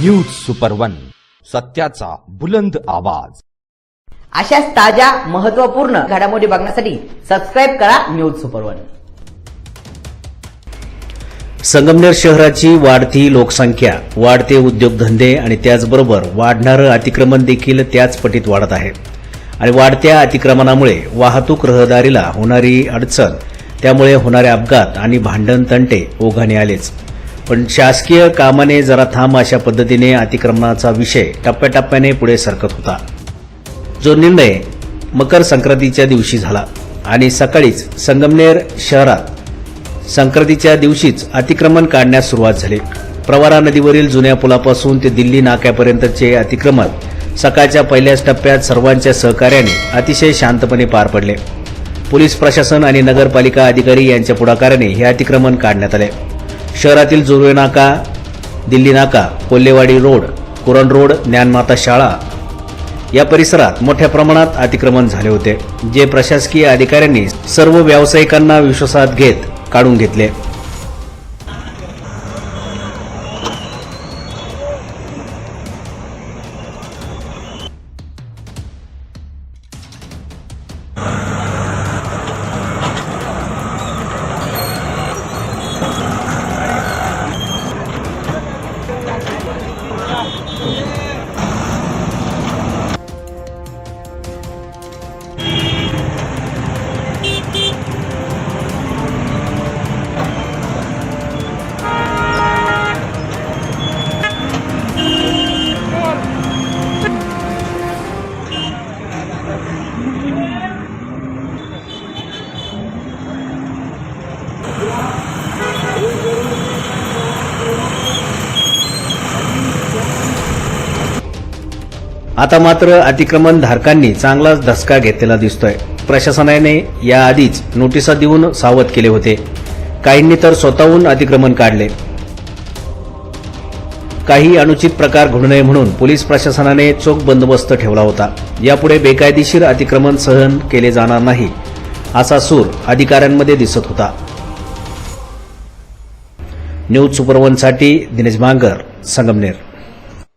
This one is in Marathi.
न्यूज सुपर वन सत्याचा बुलंद आवाज. अशाच ताज्या महत्त्वपूर्ण घडामोडी बघण्यासाठी सबस्क्राईब करा न्यूज सुपर वन संगमनेर शहराची वाढती लोकसंख्या वाढते उद्योगधंदे आणि त्याचबरोबर वाढणारं अतिक्रमण देखील त्याच पटीत वाढत आहे. आणि वाढत्या अतिक्रमणामुळे वाहतूक रहदारीला होणारी अडचण त्यामुळे होणारे अपघात आणि भांडण तंटे ओघाने आलेच. पण शासकीय कामाने जरा थांब अशा पद्धतीने अतिक्रमणाचा विषय टप्प्याटप्प्याने पुढे सरकत होता. जो निर्णय मकर संक्रांतीच्या दिवशी झाला आणि सकाळीच संगमनेर शहरात संक्रांतीच्या दिवशीच अतिक्रमण काढण्यास सुरुवात झाली. प्रवारा नदीवरील जुन्या पुलापासून ते दिल्ली नाक्यापर्यंतचे अतिक्रमण सकाळच्या पहिल्याच टप्प्यात सर्वांच्या सहकार्याने अतिशय शांतपणे पार पडले. पोलीस प्रशासन आणि नगरपालिका अधिकारी यांच्या पुढाकाराने हे अतिक्रमण काढण्यात आले. शहरातील जोरवे नाका दिल्ली नाका कोल्हेवाडी रोड कुरण रोड ज्ञानमाता शाळा या परिसरात मोठ्या प्रमाणात अतिक्रमण झाले होते. जे प्रशासकीय अधिकाऱ्यांनी सर्व व्यावसायिकांना विश्वासात घेत काढून घेतले. आता मात्र अतिक्रमण धारकांनी चांगलाच धसका घेतलेला दिसतोय. प्रशासनाने याआधीच नोटिसा देऊन सावध केले होते. काहींनी तर स्वतःहून अतिक्रमण काढले. काही अनुचित प्रकार घडू नये म्हणून पोलीस प्रशासनाने चोख बंदोबस्त ठेवला होता. यापुढे बेकायदेशीर अतिक्रमण सहन केले जाणार नाही असा सूर अधिकाऱ्यांमध्ये दिसत होता. न्यूज सुपरवनसाठी दिनेश बांगर संगमनेर.